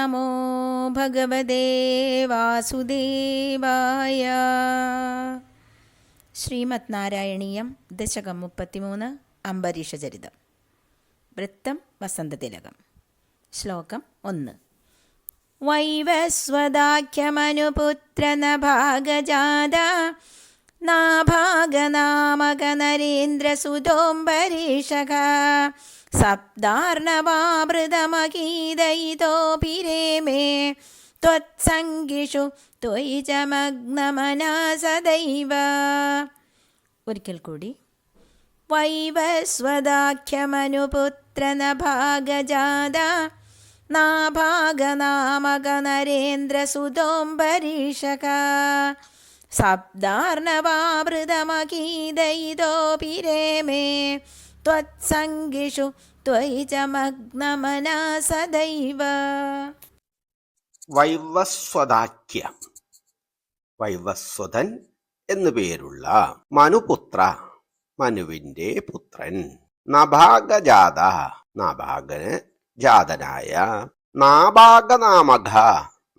നമോ ഭഗവദേ വാസുദേവായ ശ്രീമത് നാരായണീയം ദശകം മുപ്പത്തിമൂന്ന് അംബരീഷചരിതം വൃത്തം വസന്തതിലകം ശ്ലോകം ഒന്ന്. വൈവസ്വദാഖ്യമനുപുത്രനഭാഗജാത നാഭാഗനാമകനരേന്ദ്രസുതോംബരീഷക സപ്താർണവാമൃതമഗീതയിതോപിരേമേ. ത്വത്സംഗിഷു त्वत्सङ्गिषु त्वयि च ഒരിക്കൽ കൂടി. വൈവസ്വദാഖ്യമനുപുത്രനഭാഗജാത. നാഭാഗനാമക നരേന്ദ്രസുതോംബരീഷക സപ്താർണവാമൃതമഗീതയിതോപിരേമേ. ത്വത്സംഗിഷു ത്വയി ച മഗ്നമനാ സദൈവ വൈവസ്വതാഖ്യ വൈവസ്വതൻ എന്നു പേരുള്ള മനുപുത്ര മനുവിന്റെ പുത്രൻ. നഭാഗജാത നാഭാഗന് ജാതനായ നാഭാഗനാമക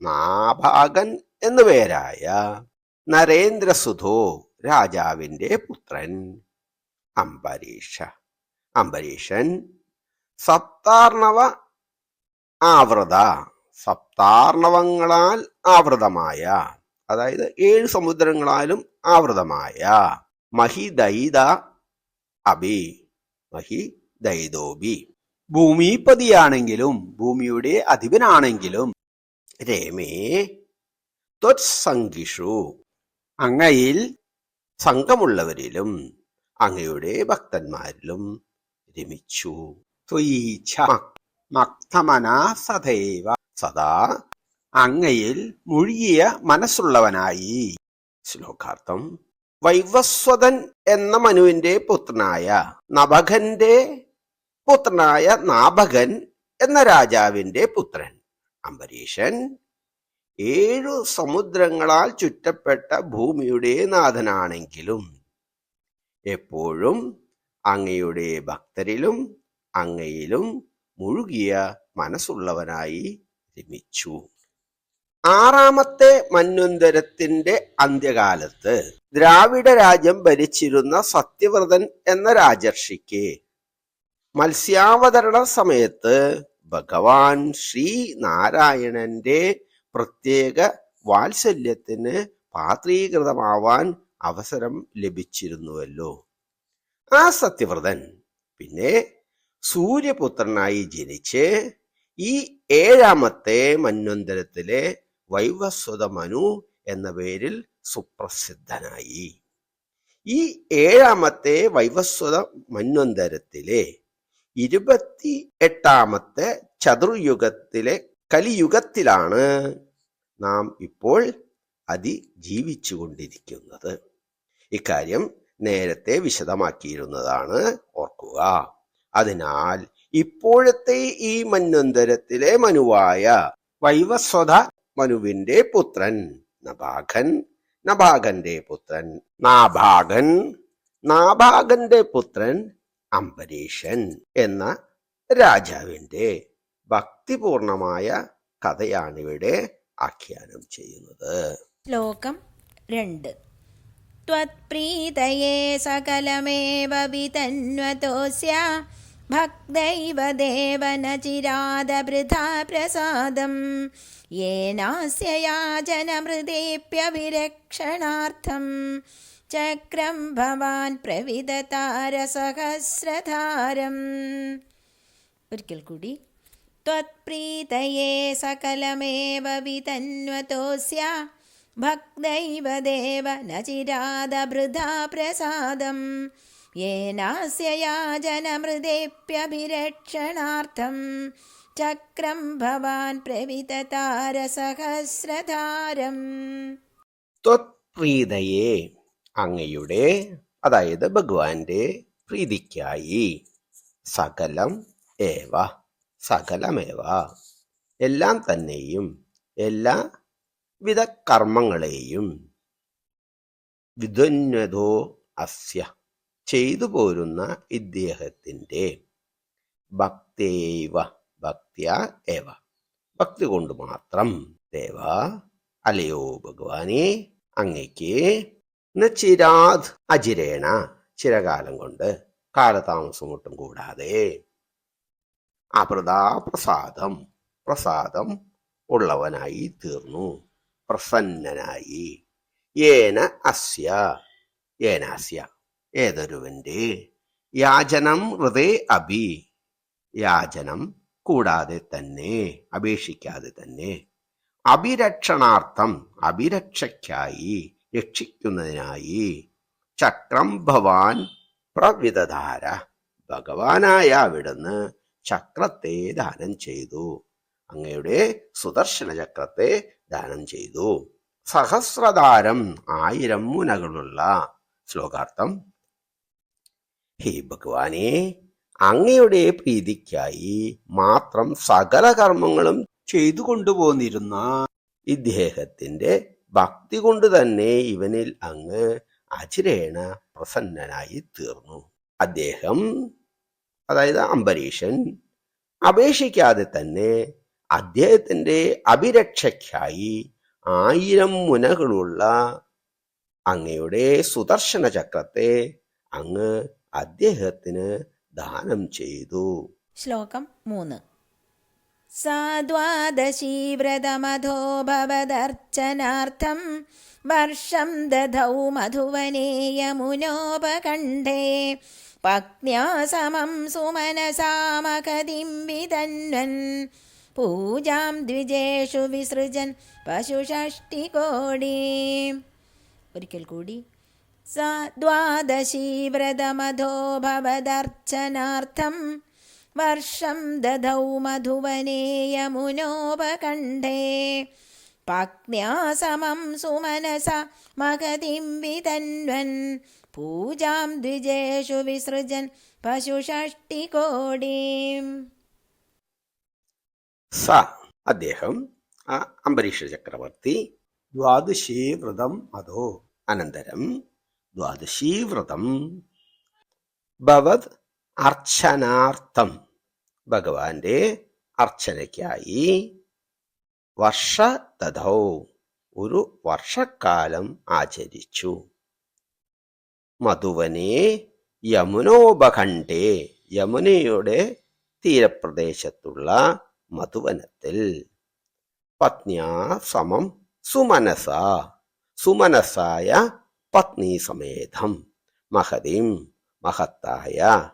നാഭാഗൻ എന്നു പേരായ നരേന്ദ്രസുധോ രാജാവിന്റെ പുത്രൻ. അംബരീഷ. അംബരീഷൻ. സപ്താർണവ ആവൃത. സപ്താർണവങ്ങളാൽ ആവൃതമായ. അതായത് ഏഴ് സമുദ്രങ്ങളാലും ആവൃതമായ. മഹിദൈത അബി മഹിദൈതോബി ഭൂമിപതിയാണെങ്കിലും ഭൂമിയുടെ അധിപനാണെങ്കിലും രമേ ത്വത്സംഗിഷു. അങ്ങയിൽ സംഘമുള്ളവരിലും അങ്ങയുടെ ഭക്തന്മാരിലും രമിച്ചു ത്വയീച്ഛ സദൈവ സദാ അങ്ങയിൽ മുഴുകിയ മനസ്സുള്ളവനായി ശ്ലോകാർത്ഥം വൈവസ്വതൻ എന്ന മനുവിന്റെ പുത്രനായ നഭകന്റെ പുത്രനായ നാഭകൻ എന്ന രാജാവിന്റെ പുത്രൻ അംബരീഷൻ ഏഴു സമുദ്രങ്ങളാൽ ചുറ്റപ്പെട്ട ഭൂമിയുടെ നാഥനാണെങ്കിലും എപ്പോഴും അങ്ങയുടെ ഭക്തരിലും അങ്ങയിലും മുഴുകിയ മനസ്സുള്ളവനായി രമിച്ചു. ആറാമത്തെ മന്വന്തരത്തിന്റെ അന്ത്യകാലത്ത് ദ്രാവിഡ രാജ്യം ഭരിച്ചിരുന്ന സത്യവ്രതൻ എന്ന രാജർഷിക്ക് മത്സ്യാവതരണ സമയത്ത് ഭഗവാൻ ശ്രീ നാരായണന്റെ പ്രത്യേക വാത്സല്യത്തിന് പാത്രീകൃതമാവാൻ അവസരം ലഭിച്ചിരുന്നുവല്ലോ. ആ സത്യവ്രതൻ പിന്നെ സൂര്യപുത്രനായി ജനിച്ച് ഈ ഏഴാമത്തെ മന്വന്തരത്തിലെ വൈവസ്വത മനു എന്ന പേരിൽ സുപ്രസിദ്ധനായി. ഈ ഏഴാമത്തെ വൈവസ്വത മന്വന്തരത്തിലെ ഇരുപത്തി എട്ടാമത്തെ ചതുർയുഗത്തിലെ കലിയുഗത്തിലാണ് നാം ഇപ്പോൾ അതി ജീവിച്ചുകൊണ്ടിരിക്കുന്നത് ഇക്കാര്യം നേരത്തെ വിശദമാക്കിയിരുന്നതാണ്. ഓർക്കുക. അതിനാൽ ഇപ്പോഴത്തെ ഈ മന്വന്തരത്തിലെ മനുവായ വൈവസ്വത മനുവിന്റെ പുത്രൻ നഭാഗൻ നഭാഗന്റെ പുത്രൻ നാഭാഗൻ നാഭാഗന്റെ പുത്രൻ അംബരീഷൻ എന്ന രാജാവിന്റെ ഭക്തിപൂർണമായ കഥയാണിവിടെ ആഖ്യാനം ചെയ്യുന്നത്. ശ്ലോകം രണ്ട്. त्वत्प्रीतये सकलमेव वितन्वतोऽस्य भक्तैव देव न चिरादभृथा प्रसादं येनास्य याजनमृदेऽप्यभिरक्षणार्थं चक्रं भवान् प्रविदतारसहस्रधारम् ഒരിക്കൽ കൂടി त्वत्प्रीतये सकलमेव वितन्वतोऽस्य ഭക്തൈവ പ്രസാദം യേനാസ്യ യാജനമൃദേപ്യഭിരക്ഷണാർത്ഥം ചക്രം ഭവാൻ പ്രവിതതാരസഹസ്രധാരം. ത്വത്പ്രീതയെ അങ്ങയുടെ അതായത് ഭഗവാന്റെ പ്രീതിക്കായി സകലം ഏവ സകലമേവ എല്ലാം തന്നെയും എല്ലാ വിധ കർമ്മങ്ങളെയും വിധന്വതോ അസ്യ ചെയ്തു പോരുന്ന ഇദ്ദേഹത്തിന്റെ ഭക്തേവ ഭക്തിയ ഏവ. ഭക്തി കൊണ്ട് മാത്രം ദേവ അലയോ ഭഗവാനെ അങ്ങയ്ക്ക് ചിരാത് അജിരേണ ചിരകാലം കൊണ്ട് കാലതാമസം ഒട്ടും കൂടാതെ അപ്രതാ പ്രസാദം പ്രസാദം ഉള്ളവനായി തീർന്നു. പ്രസന്നനായി. ഏന അസ്യ ഏനാസ്യ ഏതൊരുവന്റെ? യാചനം ഹൃദയ അഭി. യാചനം കൂടാതെ തന്നെ അപേക്ഷിക്കാതെ തന്നെ. അഭിരക്ഷണാർത്ഥം അഭിരക്ഷയ്ക്കായി രക്ഷിക്കുന്നതിനായി ചക്രം ഭവാൻ പ്രവിധാര ഭഗവാനായ അവിടുന്ന് ചക്രത്തെ ദാനം ചെയ്തു. അങ്ങയുടെ സുദർശന ചക്രത്തെ ദാനം ചെയ്തു. സഹസ്രധാരം ആയിരം മുനകളുള്ള ശ്ലോകാർത്ഥം. ഹേ ഭഗവാനെ അങ്ങയുടെ പ്രീതിക്കായി മാത്രം സകല കർമ്മങ്ങളും ചെയ്തു കൊണ്ടുപോന്നിരുന്ന ഇദ്ദേഹത്തിന്റെ ഭക്തി കൊണ്ട് തന്നെ ഇവനിൽ അങ്ങ് അചിരേണ പ്രസന്നനായി തീർന്നു. അദ്ദേഹം അതായത് അംബരീഷൻ അപേക്ഷിക്കാതെ തന്നെ അദ്ദേഹത്തിന്റെ അഭിരക്ഷയ്ക്കായി ആയിരം മുനകളുള്ള അങ്ങയുടെ സുദർശന ചക്രത്തെ അങ്ങ് അദ്ദേഹത്തിന് ദാനം ചെയ്തു. ശ്ലോകം മൂന്ന്. സാദ്വാദശീ വ്രതമധോ ഭവദർച്ചനാർത്ഥം വർഷം ദധൗ മധുവനേയ യമുനോപകണ്ഠേ പത്ന്യാ സമം സുമനസാമകതിം വിതന്വൻ പൂജാം ദ്വിജേഷു വിസൃജൻ പശുഷഷ്ടികോടീം. ഒരിക്കൽ കൂടി. സ ദ്വാദശീ വ്രതമധോ ഭവദർച്ചനാർത്ഥം വർഷം ദധൗ മധുവനേ യമുനോപകണ്ഠേ പാക്ന്യാസമം സുമനസ മഹതിം വിതന്വൻ പൂജാം ദ്വിജേഷു വിസൃജൻ പശുഷഷ്ടികോടീം. സ. അദ്ദേഹം ആ അംബരീഷ ചക്രവർത്തി. ദ്വാദശീ വ്രതം അതോ അനന്തരം ദ്വാദശീ വ്രതം. ഭവത് അർച്ചനാർത്ഥം. ഭഗവാന്റെ അർച്ചനയ്ക്കായി വർഷ തഥോ ഒരു വർഷക്കാലം ആചരിച്ചു. മധുവനെ യമുനോപഖണ്ഡേ. യമുനയുടെ തീരപ്രദേശത്തുള്ള മധുവനത്തിൽ. പത്നിയാ സമം സുമനസ. സുമനസായ പത്നി സമേതം മഹതിം മഹത്തായ.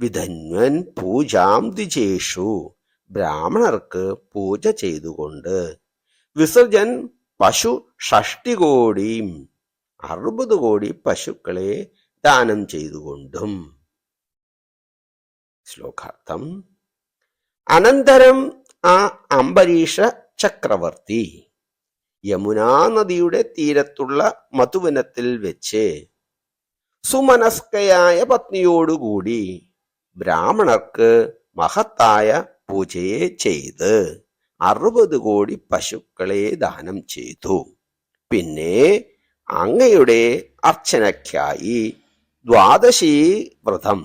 വിധന്വൻ പൂജാം ദ്വിജേഷു. ബ്രാഹ്മണർക്ക് പൂജ ചെയ്തുകൊണ്ട്. വിസർജൻ പശു ഷഷ്ടി കോടിയും അറുപത് കോടി പശുക്കളെ ദാനം ചെയ്തുകൊണ്ടും. ശ്ലോകാർത്ഥം അനന്തരം ആ അംബരീഷ ചക്രവർത്തി യമുനാ നദിയുടെ തീരത്തുള്ള മധുവനത്തിൽ വെച്ച് സുമനസ്കയായ പത്നിയോടുകൂടി ബ്രാഹ്മണർക്ക് മഹത്തായ പൂജയെ ചെയ്ത് അറുപത് കോടി പശുക്കളെ ദാനം ചെയ്തു. പിന്നെ അങ്ങയുടെ അർച്ചനയ്ക്കായി ദ്വാദശി വ്രതം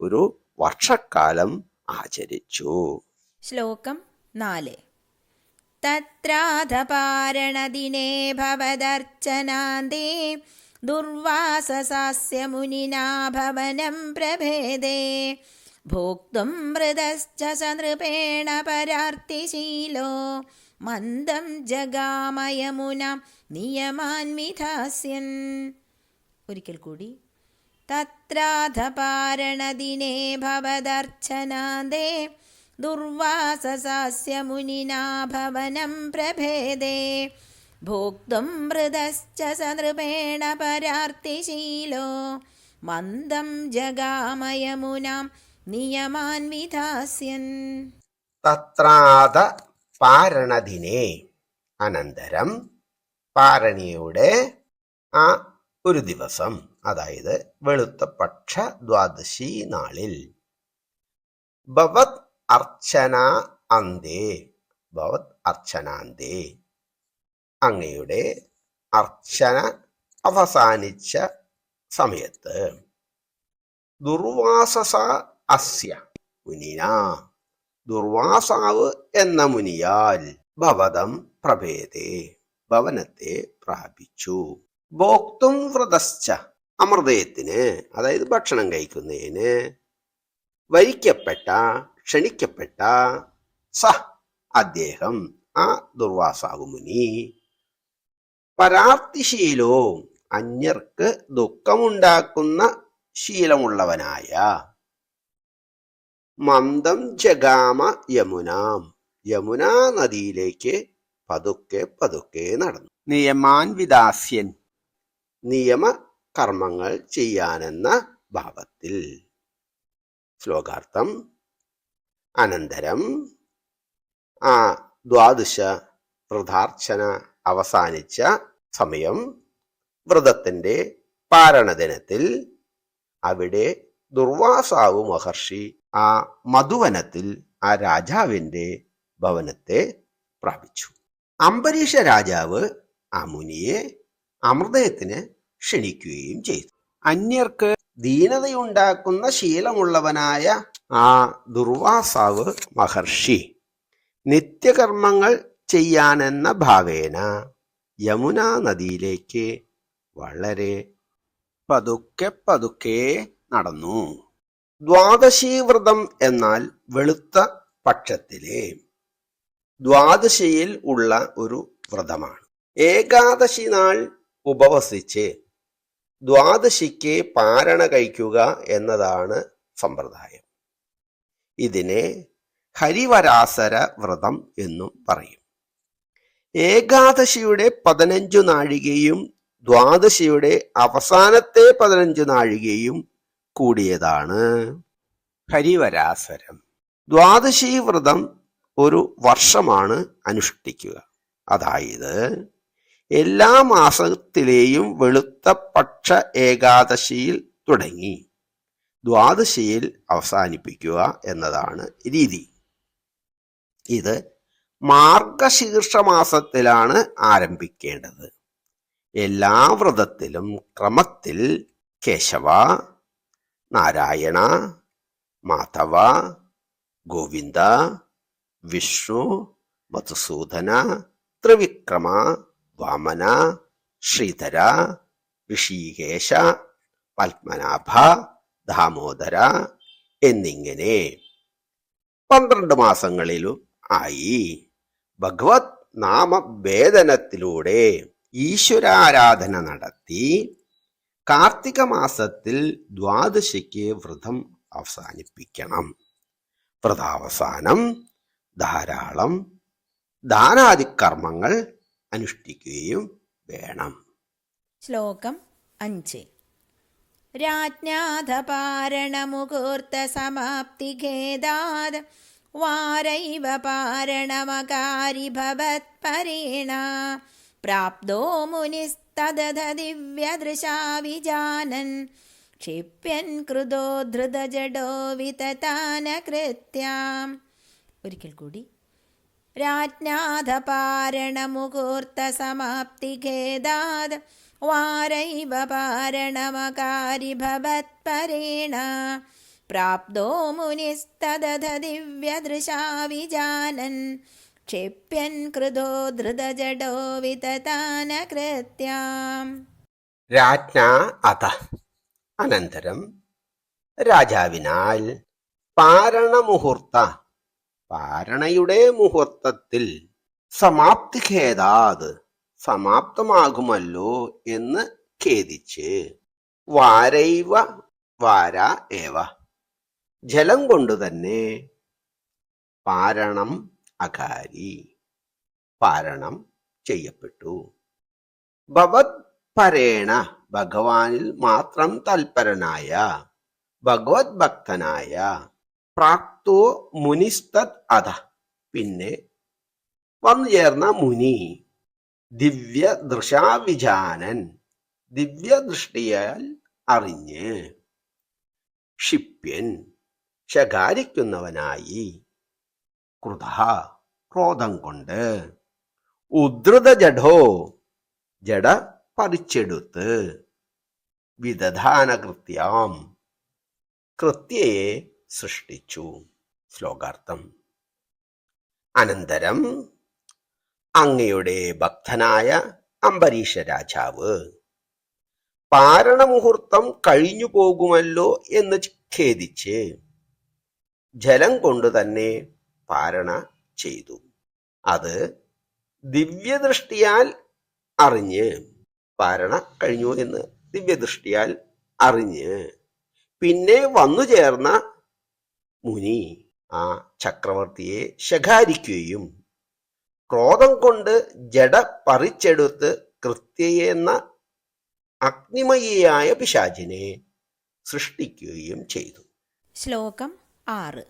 ഒരു വർഷക്കാലം ആചരിച്ചു ശ്ലോകം നാല്. തത്രാധപാരണദിനേ ഭവദർച്ചനാന്തേ ദുർവാസസാസ്യ മുനിനാ ഭവനം പ്രഭേദേ. ഭോക്തും മൃതശ്ച സനൃപേണ പരാർത്തിശീലോ മന്ദം ജഗാമയമുന നിയമാൻ വിധാസ്യൻ ഒരിക്കൽ കൂടി ഭവദർച്ചനാന്തേ ദുർവാസസാസ്യ മുനിനാ ഭവനം പ്രഭേദേ. ഭോക്തും മൃതശ്ച സനൃപേണ പരാർത്തിശീലോ മന്ദം ജഗാമയമുനാം നിയമാൻ വിധാസ്യൻ. തത്രാത പാരണദിനെ അനന്തരം പാരണിയുടെ ആ ഒരു ദിവസം അതായത് വെളുത്ത പക്ഷ ദ്വാദശി നാളിൽ. ഭവത് അർച്ചന അന്തേ. ഭവത് അർച്ചനാന്തേ അങ്ങയുടെ അർച്ചന അവസാനിച്ച സമയത്ത്. ദുർവാസസ അസ്യ മുനിന. ദുർവാസാവ് എന്ന മുനിയാൽ ഭവതം പ്രഭേദേ. ഭവനത്തെ പ്രാപിച്ചു. ഭോക്തും വ്രതശ്ച അമൃതയത്തിന് അതായത് ഭക്ഷണം കഴിക്കുന്നതിന് വരിക്കപ്പെട്ട ക്ഷണിക്കപ്പെട്ട സ അദ്ദേഹം ആ ദുർവാസാവു പരാർത്ഥിശീലോ അന്യർക്ക് ദുഃഖമുണ്ടാക്കുന്ന ശീലമുള്ളവനായ മന്ദം ജഗാമ യമുനാം. യമുനാ നദിയിലേക്ക് പതുക്കെ പതുക്കെ നടന്നു. നിയമാൻ വിദാസ്യൻ നിയമ കർമ്മങ്ങൾ ചെയ്യാനെന്ന ഭാവത്തിൽ. ശ്ലോകാർത്ഥം അനന്തരം ആ ദ്വാദശ വ്രതാർച്ചന അവസാനിച്ച സമയം വ്രതത്തിന്റെ പാരണദിനത്തിൽ അവിടെ ദുർവാസാവു മഹർഷി ആ മധുവനത്തിൽ ആ രാജാവിന്റെ ഭവനത്തെ പ്രാപിച്ചു. അംബരീഷ രാജാവ് ആ മുനിയെ അമൃതയത്തിന് ക്ഷണിക്കുകയും ചെയ്തു. അന്യർക്ക് ദീനതയുണ്ടാക്കുന്ന ശീലമുള്ളവനായ ആ ദുർവാസാവ് മഹർഷി നിത്യകർമ്മങ്ങൾ ചെയ്യാനെന്ന ഭാവേന യമുനാ നദിയിലേക്ക് വളരെ പതുക്കെ പതുക്കെ നടന്നു. ദ്വാദശി വ്രതം എന്നാൽ വെളുത്ത പക്ഷത്തിലെ ദ്വാദശിയിൽ ഉള്ള ഒരു വ്രതമാണ്. ഏകാദശി നാൾ ഉപവസിച്ച് ദ്വാദശിക്ക് പാരണ കഴിക്കുക എന്നതാണ് സമ്പ്രദായം. ഇതിനെ ഹരിവരാസര വ്രതം എന്നും പറയും. ഏകാദശിയുടെ പതിനഞ്ചു നാഴികയും ദ്വാദശിയുടെ അവസാനത്തെ പതിനഞ്ചു നാഴികയും കൂടിയതാണ് ഹരിവരാസരം. ദ്വാദശി വ്രതം ഒരു വർഷമാണ് അനുഷ്ഠിക്കുക. അതായത് എല്ലാ മാസത്തിലെയും വെളുത്ത പക്ഷ ഏകാദശിയിൽ തുടങ്ങി. ദ്വാദശിയിൽ അവസാനിപ്പിക്കുക എന്നതാണ് രീതി. ഇത് മാർഗശീർഷ മാസത്തിലാണ് ആരംഭിക്കേണ്ടത്. എല്ലാ വ്രതത്തിലും ക്രമത്തിൽ കേശവ നാരായണ മാധവ ഗോവിന്ദ വിഷ്ണു മധുസൂദന ത്രിവിക്രമ വാമന ശ്രീധര ഋഷികേശ പത്മനാഭ ദാമോദര എന്നിങ്ങനെ പന്ത്രണ്ട് മാസങ്ങളിലും ആയി. ഭഗവത് നാമവേദനത്തിലൂടെ ഈശ്വരാരാധന നടത്തി. കാർത്തിക മാസത്തിൽ ദ്വാദശിക്ക് വ്രതം അവസാനിപ്പിക്കണം. വ്രതാവസാനം ധാരാളം ദാനാദികർമ്മങ്ങൾ അനുഷ്ഠിക്കുകയും വേണം. ശ്ലോകം അഞ്ച്. രാജ്ഞാഥപാരണമുഹൂർത്തസമാപ്തിഖേദാത് വാരൈവ പാരണമകാരി ഭവത്പരേണ പ്രാപ്തോ മുനിസ്തദ ദിവ്യദൃശാ വിജാനൻ ക്ഷിപ്യൻ കൃതോ ധൃതജഡോ വിതതാനകൃത്യാം. ഒരിക്കൽ കൂടി. രാജ്ഞാഥപാരണമുഹൂർത്തസമാപ്തിഖേദാത് വാരൈവ പാരണമകാരി ഭവത്പരേണ പ്രാപ്തോ മുനിസ്തദധ ദിവ്യദൃശാ വിജാനൻ ക്ഷിപ്യൻ കൃതോ ധൃതജഡോ വിതതാനകൃത്യാം. രാജ്ഞ അത. അനന്തരം രാജാവിനാൽ പാരണമുഹൂർത്ത പാരണയുടെ മുഹൂർത്തത്തിൽ സമാപ്തി ഖേദാത് സമാപ്തമാകുമല്ലോ എന്ന് ഖേദിച്ച് വാരൈവ വാര ഏവ. ജലം കൊണ്ട് തന്നെ പാരണം അകാരി. പാരണം ചെയ്യപ്പെട്ടു. ഭവത് പരേണ ഭഗവാനിൽ മാത്രം തൽപരനായ ഭഗവത് ഭക്തനായ പ്രാക്തോ മുനിസ്തത് അധ. പിന്നെ വന്നു ചേർന്ന മുനി. ദിവ്യ ദൃശാവിജാനൻ. ദിവ്യദൃഷ്ടിയാൽ അറിഞ്ഞ്. ക്ഷിപ്യൻ. ശകാരിക്കുന്നവനായി. കൃത ക്രോധം കൊണ്ട്. ഉദ്ധൃത ജഡോ ജഡ പറിച്ചെടുത്ത്. വിദധാനകൃത്യാം. കൃത്യയെ സൃഷ്ടിച്ചു. ശ്ലോകാർത്ഥം. അനന്തരം അങ്ങയുടെ ഭക്തനായ അംബരീഷ രാജാവ് പാരണമുഹൂർത്തം കഴിഞ്ഞു പോകുമല്ലോ എന്ന് ഖേദിച്ച് ജലം കൊണ്ട് തന്നെ പാരണ ചെയ്തു. അത് ദിവ്യദൃഷ്ടിയാൽ അറിഞ്ഞ് പാരണ കഴിഞ്ഞു എന്ന് ദിവ്യദൃഷ്ടിയാൽ അറിഞ്ഞ് പിന്നെ വന്നു ചേർന്ന മുനി ആ ചക്രവർത്തിയെ ശകാരിക്കുകയും ക്രോധം കൊണ്ട് ജഡ പറിച്ചെടുത്ത് കൃത്യയെന്ന അഗ്നിമയിയായ പിശാചിനെ സൃഷ്ടിക്കുകയും ചെയ്തു ശ്ലോകം ആറ്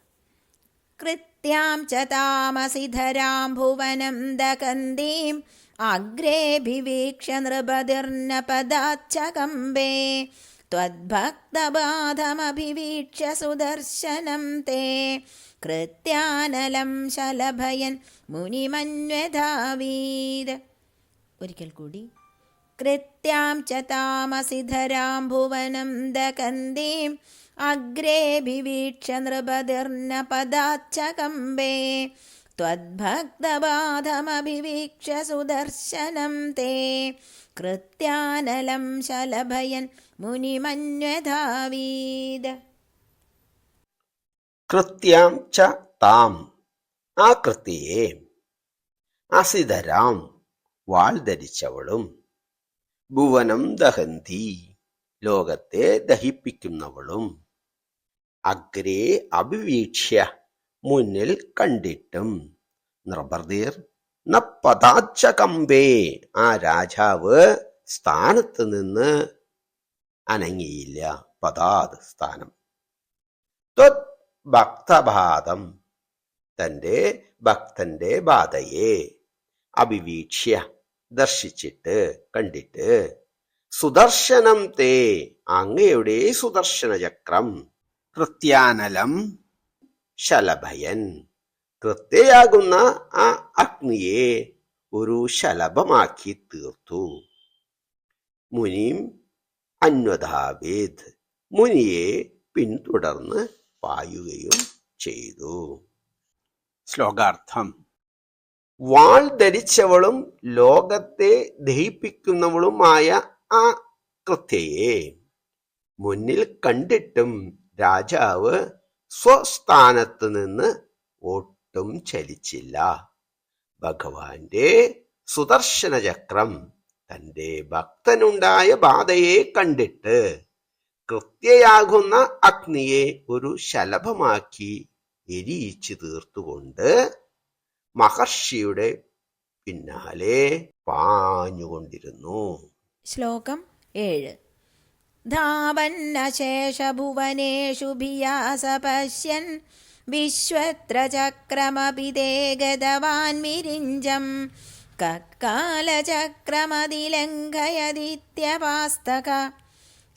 കൃത്യാം ച താമസിധരാം ഭുവനം ദകന്തീം അഗ്രേഭിവീക്ഷ്യ നൃപതിർനപദാച്ച കമ്പേ त्वद्भक्तबाधमभिवीक्ष्य सुदर्शनं ते കൃത്യാനലം ശലഭയൻ മുനിമന്വധാവീത് ഒരിക്കൽ കൂടി കൃത്യാം ച താമസിധരാം ഭുവനം ദകന്തീം അഗ്രേഭിവീക്ഷ്യ നൃപതിർനപദാച്ച കമ്പേ त्वद्भक्तबाधमभिवीक्ष्य सुदर्शनं ते कृत्यानलं शलभयन् मुनिमन्वधावीद കൃത്യാം ച താം. ആ കൃത്യയെ അസിതരാം വാൾ ധരിച്ചവളും ഭുവനം ദഹന്തി ലോകത്തെ ദഹിപ്പിക്കുന്നവളും. അഗ്രേ അഭിവീക്ഷ്യ മുന്നിൽ കണ്ടിട്ടും. നൃപർദീർ നപ്പതാച്ചകമ്പേ പതാച്ച കമ്പേ ആ രാജാവ് സ്ഥാനത്ത് നിന്ന് അനങ്ങിയില്ല പതാത് സ്ഥാനം. ഭക്തബാധം. തന്റെ ഭക്തന്റെ ബാധയെ അഭിവീക്ഷ്യ ദർശിച്ചിട്ട് കണ്ടിട്ട്. സുദർശനം തേ അങ്ങയുടെ സുദർശന ചക്രം കൃത്യാനലം ശലഭയൻ. കൃത്യയാകുന്ന ആ അഗ്നിയെ ഒരു ശലഭമാക്കി തീർത്തു. മുനിയും അന്വധാവേദ് മുനിയെ പിന്തുടർന്ന് പായുകയും ചെയ്തു. ശ്ലോകാർത്ഥം. വാൾ ധരിച്ചവളും ലോകത്തെ ദഹിപ്പിക്കുന്നവളുമായ ആ കൃത്യയെ മുന്നിൽ കണ്ടിട്ടും രാജാവ് സ്വസ്ഥാനത്ത് നിന്ന് ഒട്ടും ചലിച്ചില്ല. ഭഗവാന്റെ സുദർശന ചക്രം തന്റെ ഭക്തനുണ്ടായ ബാധയെ കണ്ടിട്ട് കൃത്യയാകുന്ന അഗ്നിയെ ഒരു ശലഭമാക്കി എരിയിച്ചു തീർത്തുകൊണ്ട് മഹർഷിയുടെ പിന്നാലെ പാഞ്ഞുകൊണ്ടിരുന്നു. ശ്ലോകം ഏഴ്. ധാവന്നശേഷഭുവനേഷു ഭിയാസ പശ്യൻ വിശ്വത്ര ചക്രമപിതേ ഗതവാൻ വിരിഞ്ചം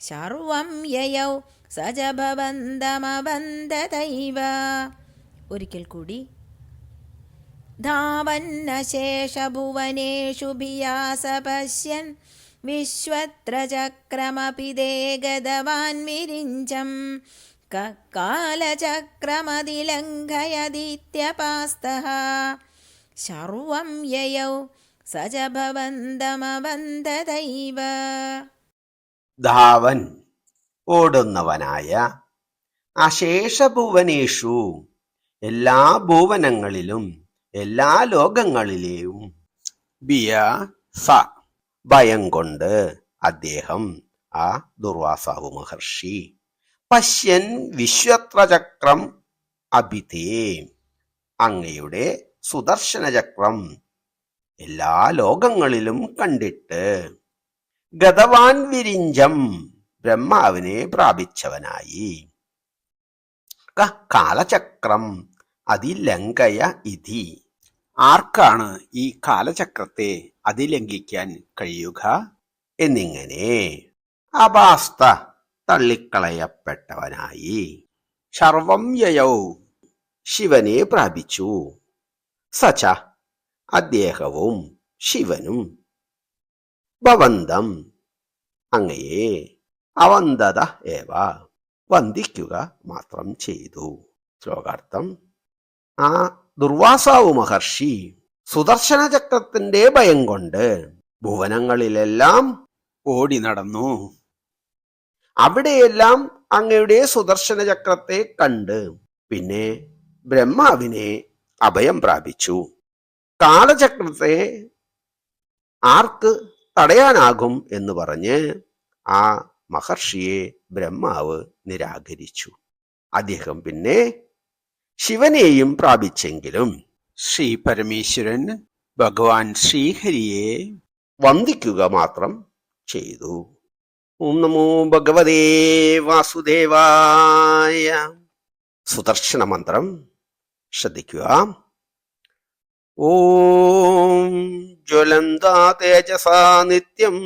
സർവം യയൗ സജഭബന്ധമബന്ധതൈവ ഒരിക്കൽ കൂടി ധാവന്നശേഷഭുവനേഷു ഭിയാസ പശ്യൻ വിശ്വത്രചക്രമപി ദേഗതവാൻ വിരിഞ്ചം കക്കാലചക്രമതിലംഘയതിത്യപാസ്തഃ സർവം യയൗ സജഭവന്തമബന്ധതൈവ. ധാവൻ ഓടുന്നവനായ അശേഷ ഭുവനേഷു എല്ലാ ഭുവനങ്ങളിലും എല്ലാ ലോകങ്ങളിലെയും ബിയ സ ഭയം കൊണ്ട് അദ്ദേഹം ആ ദുർവാസാവു മഹർഷി. പശ്യൻ വിശ്വത്രചക്രം അഭിതേ അങ്ങയുടെ സുദർശന ചക്രം എല്ലാ ലോകങ്ങളിലും കണ്ടിട്ട് ഗതവാൻ വിരിഞ്ചം ബ്രഹ്മാവിനെ പ്രാപിച്ചവനായി. കാലചക്രം അതിലങ്കയ ഇതി. ആർക്കാണ് ഈ കാലചക്രത്തെ അതിലംഘിക്കാൻ കഴിയുക? എന്നിങ്ങനെ അപാസ്ത തള്ളിക്കളയപ്പെട്ടവനായി. സർവം യയൗ ശിവനെ പ്രാപിച്ചു. സച അദ്ദേഹവും ശിവനും ഭവന്തം. അങ്ങയെ അവന്തത ഏവ. വന്ദിക്കുക മാത്രം ചെയ്തു. ശ്ലോകാർത്ഥം ആ ദുർവാസാവു മഹർഷി സുദർശന ചക്രത്തിന്റെ ഭയം കൊണ്ട് ഭുവനങ്ങളിലെല്ലാം ഓടി നടന്നു. അവിടെയെല്ലാം അങ്ങയുടെ സുദർശന ചക്രത്തെ കണ്ട് പിന്നെ ബ്രഹ്മാവിനെ അഭയം പ്രാപിച്ചു. കാലചക്രത്തെ ആർക്ക് തടയാനാകും എന്ന് പറഞ്ഞ് ആ മഹർഷിയെ ബ്രഹ്മാവ് നിരാകരിച്ചു. അദ്ദേഹം പിന്നെ ശിവനെയും പ്രാപിച്ചെങ്കിലും ശ്രീ പരമേശ്വരൻ ഭഗവാൻ ശ്രീഹരിയെ വന്ദിക്കുക മാത്രം ചെയ്തു. ഓം നമോ ഭഗവതേ വാസുദേവായ. സുദർശന മന്ത്രം ശ്രദ്ധിക്കുക. ഓം ജ്വലന്താ തേജസാ നിത്യം.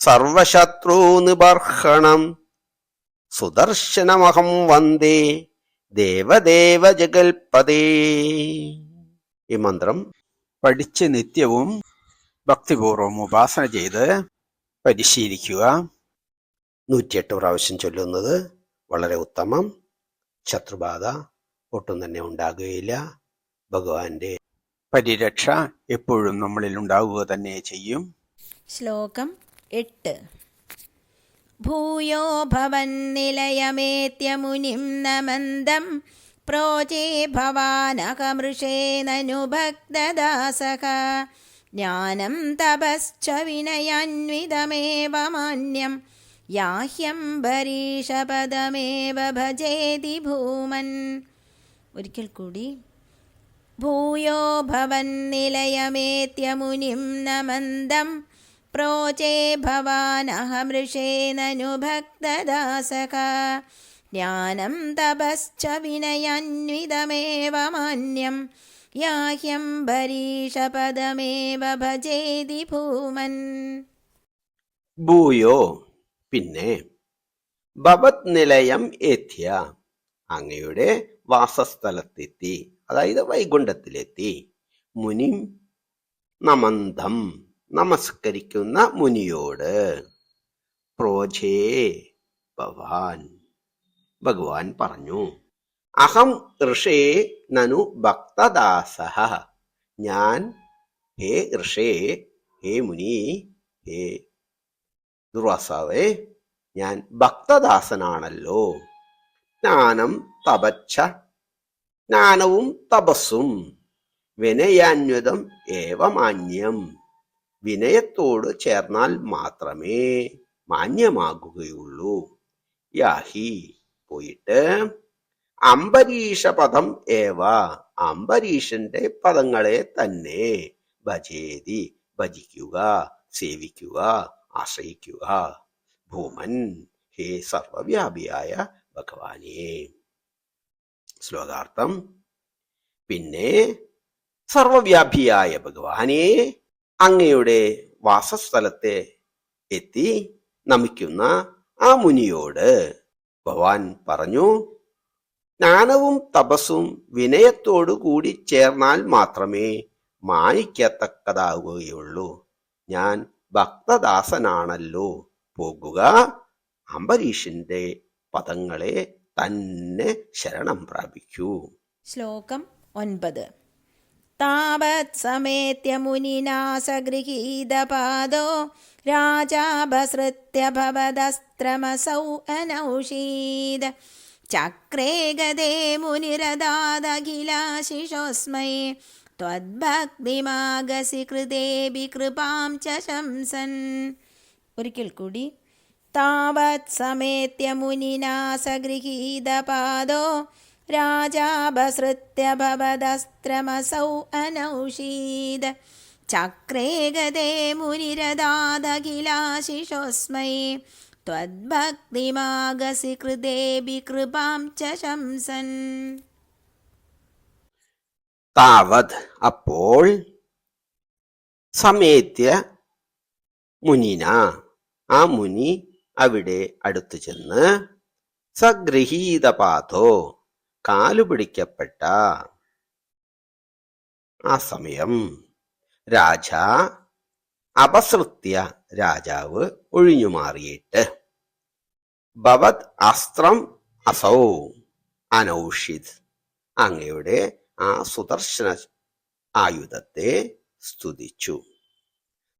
സർവശത്രു നിബർഹണം സുദർശനമഹം വന്ദേ ദേവദേവ ജഗൽപദേ ഈ മന്ത്രം പഠിച്ച് നിത്യവും ഭക്തിപൂർവം ഉപാസന ചെയ്ത് പരിശീലിക്കുക. നൂറ്റിയെട്ട് പ്രാവശ്യം ചൊല്ലുന്നത് വളരെ ഉത്തമം. ശത്രുബാധ ഒട്ടും തന്നെ ഉണ്ടാകുകയില്ല. ഭഗവാന്റെ പരിരക്ഷ എപ്പോഴും നമ്മളിൽ ഉണ്ടാവുക തന്നെ ചെയ്യും. ശ്ലോകം എട്ട്. ഭൂയോ ഭവൻ നിലയമേത്യ മുനിം നമന്തം പ്രോചേ ഭവാനകമൃഷേനനുഭക്തദാസക ജ്ഞാനം തപശ്ച വിനയാന്വിതമേവ മാന്യം യാഹ്യം ഭരീഷപദമേവ ഭജേതി ഭൂമൻ. ഒരിക്കൽ കൂടി ഭൂയോ ഭവന്നിലയമേത്യമുനിം നമന്ദം പ്രോചേ ഭവാനഹമൃഷേനനുഭക്തദാസക ജ്ഞാനം തപശ്ച വിനയാന്വിതമേവ മാന്യം യാഹ്യം ഭരീഷപദമേവ ഭജേതി ഭൂമൻ ഭൂയോ പിന്നെ ഭവത് നിലയം എത്തിയ അങ്ങയുടെ വാസസ്ഥലത്തെത്തി. അതായത് വൈകുണ്ഠത്തിലെത്തി. മുനി നമന്തം നമസ്കരിക്കുന്ന മുനിയോട് പ്രോജേ ഭവാൻ ഭഗവാൻ പറഞ്ഞു അഹം ഋഷേ നനു ഭക്തദാസ ഞാൻ ഹേ ഋഷേ ഹേ മുനി ഹേ ദുർവാസാവേ ഞാൻ ഭക്തദാസനാണല്ലോ. ജ്ഞാനം തപച്ച ജ്ഞാനവും തപസ്സും വിനയാന്വതം ഏവമാന്യം. വിനയത്തോട് ചേർന്നാൽ മാത്രമേ മാന്യമാകുകയുള്ളൂ. യാഹി പോയിട്ട്. അംബരീഷ പദം ഏവ അംബരീഷന്റെ പദങ്ങളെ തന്നെ ഭജേതി ഭജിക്കുക സേവിക്കുക ആശ്രയിക്കുക. ഭൂമൻ ഹേ സർവവ്യാപിയായ ഭഗവാനെ. ശ്ലോകാർത്ഥം. പിന്നെ സർവവ്യാപിയായ ഭഗവാനെ അങ്ങയുടെ വാസസ്ഥലത്തെ എത്തി നമിക്കുന്ന ആ മുനിയോട് ഭഗവാൻ പറഞ്ഞു ജ്ഞാനവും തപസ്സും വിനയത്തോടു കൂടി ചേർന്നാൽ മാത്രമേ മാനിക്കത്തക്കതാവുകയുള്ളൂ. ഞാൻ ഭക്തദാസനാണല്ലോ. പോകുക. അംബരീഷിന്റെ പദങ്ങളെ തന്നെ ശരണം പ്രാപിക്കൂ. ശ്ലോകം ഒൻപത്. താവത് സമേത്യ മുനിനാ സഗൃഹീതപാദോ രാജാപസൃത്യ ഭവദസ്ത്രമസൗ അനൗഷീദ. ചക്രേ ഗതേ മുനിരദാദഖിലാശിഷോസ്മൈ. ത്വദ്ഭക്തിമാഗസി കൃതേപി കൃപാം ച ശംസൻ. ഒരിക്കൽ കൂടി താവത് സമേത്യ മുനിനാ സഗൃഹീതപാദോ രാജാപസൃത്യ ഭവദസ്ത്രമസൗ അനൗഷീദ. ചക്രേ ഗതേ മുനിരദാദഖിലാശിഷോസ്മൈ ത്വദ്ഭക്തിമാഗസി കൃതേപി കൃപാം ച ശംസൻ. താവത് അപ്പോൾ സമേത്യ മുനിന. ആ മുനി അവിടെ അടുത്തു ചെന്ന് സഗൃഹീതപാതോ കാലുപിടിക്കപ്പെട്ട ആ സമയം രാജ അപസൃത്യ രാജാവ് ഒഴിഞ്ഞു മാറിയിട്ട് ഭവത് അസ്ത്രം അസൗ അനൗഷിത് അങ്ങയുടെ ആ സുദർശന ആയുധത്തെ സ്തുതിച്ചു.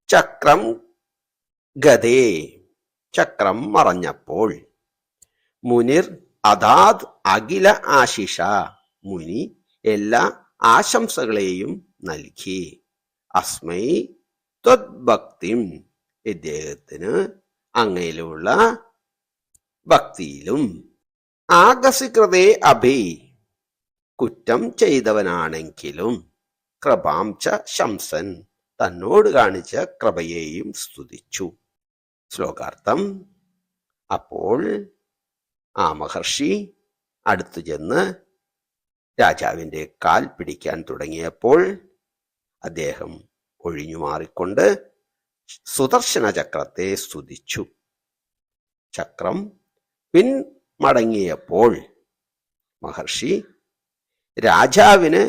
ചക്രം ഗതേ ചക്രം മറഞ്ഞപ്പോൾ. മുനിർ അതാത് അഖില ആശിഷ മുനി എല്ലാ ആശംസകളെയും നൽകി. അസ്മൈ ത്വദ്ഭക്തിം ഇദ്ദേഹത്തിന് അങ്ങയിലുള്ള ഭക്തിയിലും ആകസികൃതേ അഭി. കുറ്റം ചെയ്തവനാണെങ്കിലും കൃപാംശംസൻ തന്നോട് കാണിച്ച കൃപയെയും സ്തുതിച്ചു. ശ്ലോകാർത്ഥം. അപ്പോൾ ആ മഹർഷി അടുത്തു ചെന്ന് രാജാവിന്റെ കാൽ പിടിക്കാൻ തുടങ്ങിയപ്പോൾ അദ്ദേഹം ഒഴിഞ്ഞു മാറിക്കൊണ്ട് സുദർശന ചക്രത്തെ സ്തുതിച്ചു. ചക്രം പിൻമടങ്ങിയപ്പോൾ മഹർഷി രാജാവിന്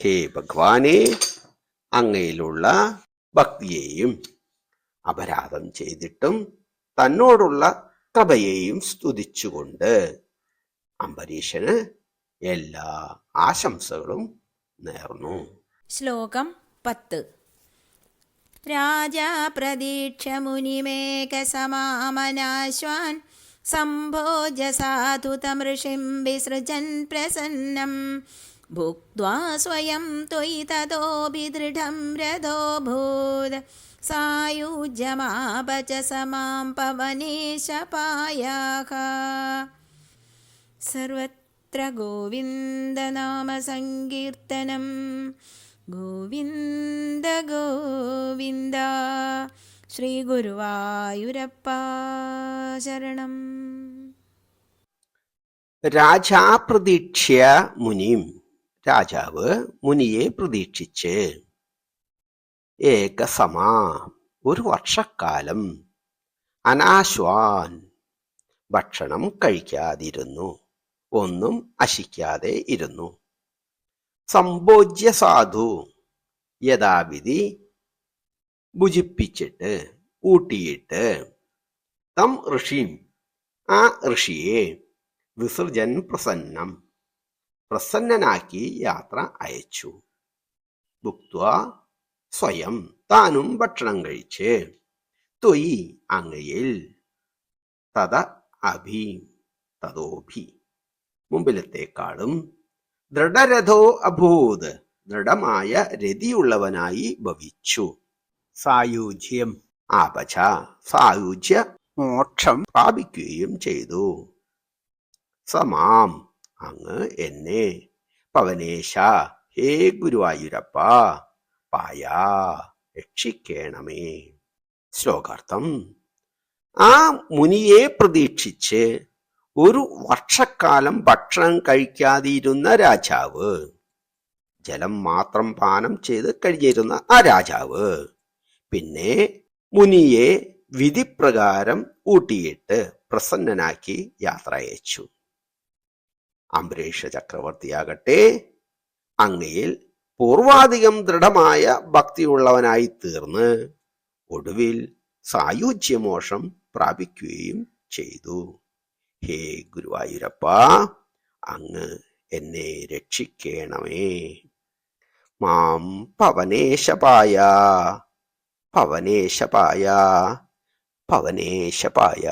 ഹേ ഭഗവാനെ അങ്ങയിലുള്ള ഭക്തിയെയും അപരാധം ചെയ്തിട്ടും തന്നോടുള്ള കൃപയെയും സ്തുതിച്ചുകൊണ്ട് അംബരീഷന് എല്ലാ ആശംസകളും നേർന്നു. ശ്ലോകം പത്ത്. രാജാ പ്രതീക്ഷ മുനിമേകസമാമനാശ്വാൻ സംഭോജ സാധുതമൃഷിം വിസൃജൻ പ്രസന്നം. ഭുക്വാ സ്വയം ത്വയി തതോഭിദൃഢം രഥോഭൂത്. സായുജ്യമാപ ച സമാം പവനേശപായാः സർവത്ര ഗോവിന്ദനാമസങ്കീർത്തനം ഗോവിന്ദ ഗോവിന്ദ ശ്രീ ഗുരുവായൂരപ്പ ശരണം രാജാ പ്രതീക്ഷ്യ മുനിയും രാജാവ് മുനിയെ പ്രതീക്ഷിച്ച് ഏകസമാ ഒരു വർഷക്കാലം അനാശ്വാൻ. ഭക്ഷണം കഴിക്കാതിരുന്നു ഒന്നും അശിക്കാതെ ഇരുന്നു. സംഭോജ്യ സാധു യഥാവിധി ഭുജിപ്പിച്ചിട്ട് ഊട്ടിയിട്ട് തം ഋഷിം ആ ഋഷിയെ വിസർജൻ പ്രസന്നം പ്രസന്നനാക്കി യാത്ര അയച്ചു. ഭുക്വ സ്വയം താനും ഭക്ഷണം കഴിച്ച്. ത്വയി അങ്ങയിൽ. തത അഭി തതോഭി മുമ്പിലത്തെക്കാളും ദൃഢരഥോ അഭൂത് ദൃഢമായ രതിയുള്ളവനായി ഭവിച്ചു. സായുജ്യം. ആപച സായുജ്യ മോക്ഷം പ്രാപിക്കുകയും ചെയ്തു. സമാം അങ്ങ് എന്നെ. പവനേശ ഹേ ഗുരുവായൂരപ്പ. പായാ രക്ഷിക്കേണമേ ശ്ലോകാർത്ഥം ആ മുനിയെ പ്രതീക്ഷിച്ച് ഒരു വർഷക്കാലം ഭക്ഷണം കഴിക്കാതിരുന്ന രാജാവ് ജലം മാത്രം പാനം ചെയ്ത് കഴിഞ്ഞിരുന്ന ആ രാജാവ് പിന്നെ മുനിയെ വിധിപ്രകാരം ഊട്ടിയിട്ട് പ്രസന്നനാക്കി യാത്ര അയച്ചു അംബരീഷ ചക്രവർത്തിയാകട്ടെ അങ്ങയിൽ പൂർവാധികം ദൃഢമായ ഭക്തിയുള്ളവനായി തീർന്ന് ഒടുവിൽ സായുജ്യമോഷം പ്രാപിക്കുകയും ചെയ്തു. ഹേ ഗുരുവായൂരപ്പ അങ്ങ് എന്നെ രക്ഷിക്കണമേ. മാം പവനേശപായ പവനേശപായ പവനേശപായ